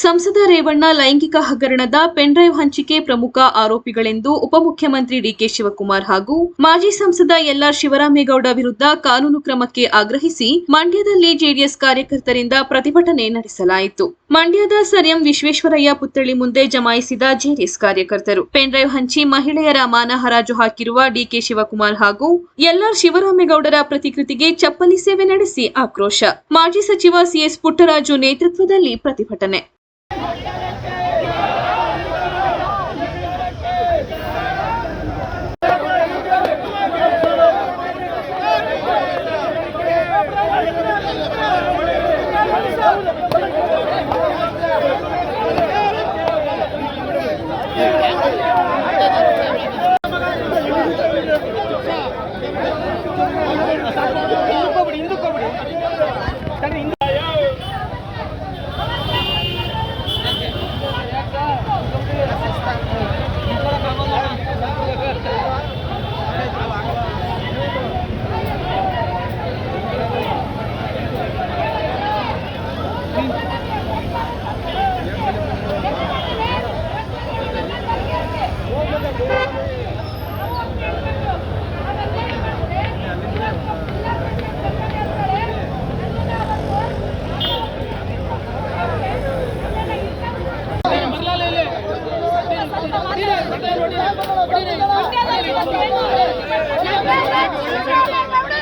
ಸಂಸದ ರೇವಣ್ಣ ಲೈಂಗಿಕ ಹಗರಣದ ಪೆನ್ಡ್ರೈವ್ ಹಂಚಿಕೆ ಪ್ರಮುಖ ಆರೋಪಿಗಳೆಂದು ಉಪಮುಖ್ಯಮಂತ್ರಿ ಡಿಕೆ ಶಿವಕುಮಾರ್ ಹಾಗೂ ಮಾಜಿ ಸಂಸದ ಎಲ್ಆರ್ ಶಿವರಾಮೇಗೌಡ ವಿರುದ್ಧ ಕಾನೂನು ಕ್ರಮಕ್ಕೆ ಆಗ್ರಹಿಸಿ ಮಂಡ್ಯದಲ್ಲಿ ಜೆಡಿಎಸ್ ಕಾರ್ಯಕರ್ತರಿಂದ ಪ್ರತಿಭಟನೆ ನಡೆಸಲಾಯಿತು. ಮಂಡ್ಯದ ಸರ್ ಎಂ ವಿಶ್ವೇಶ್ವರಯ್ಯ ಪುತ್ಥಳಿ ಮುಂದೆ ಜಮಾಯಿಸಿದ ಜೆಡಿಎಸ್ ಕಾರ್ಯಕರ್ತರು. ಪೆನ್ಡ್ರೈವ್ ಹಂಚಿ ಮಹಿಳೆಯರ ಮಾನ ಹರಾಜು ಹಾಕಿರುವ ಡಿಕೆ ಶಿವಕುಮಾರ್ ಹಾಗೂ ಎಲ್ಆರ್ ಶಿವರಾಮೇಗೌಡರ ಪ್ರತಿಕೃತಿಗೆ ಚಪ್ಪಲಿ ಸೇವೆ ನಡೆಸಿ ಆಕ್ರೋಶ. ಮಾಜಿ ಸಚಿವ ಸಿಎಸ್ ಪುಟ್ಟರಾಜು ನೇತೃತ್ವದಲ್ಲಿ ಪ್ರತಿಭಟನೆ.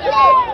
Yeah.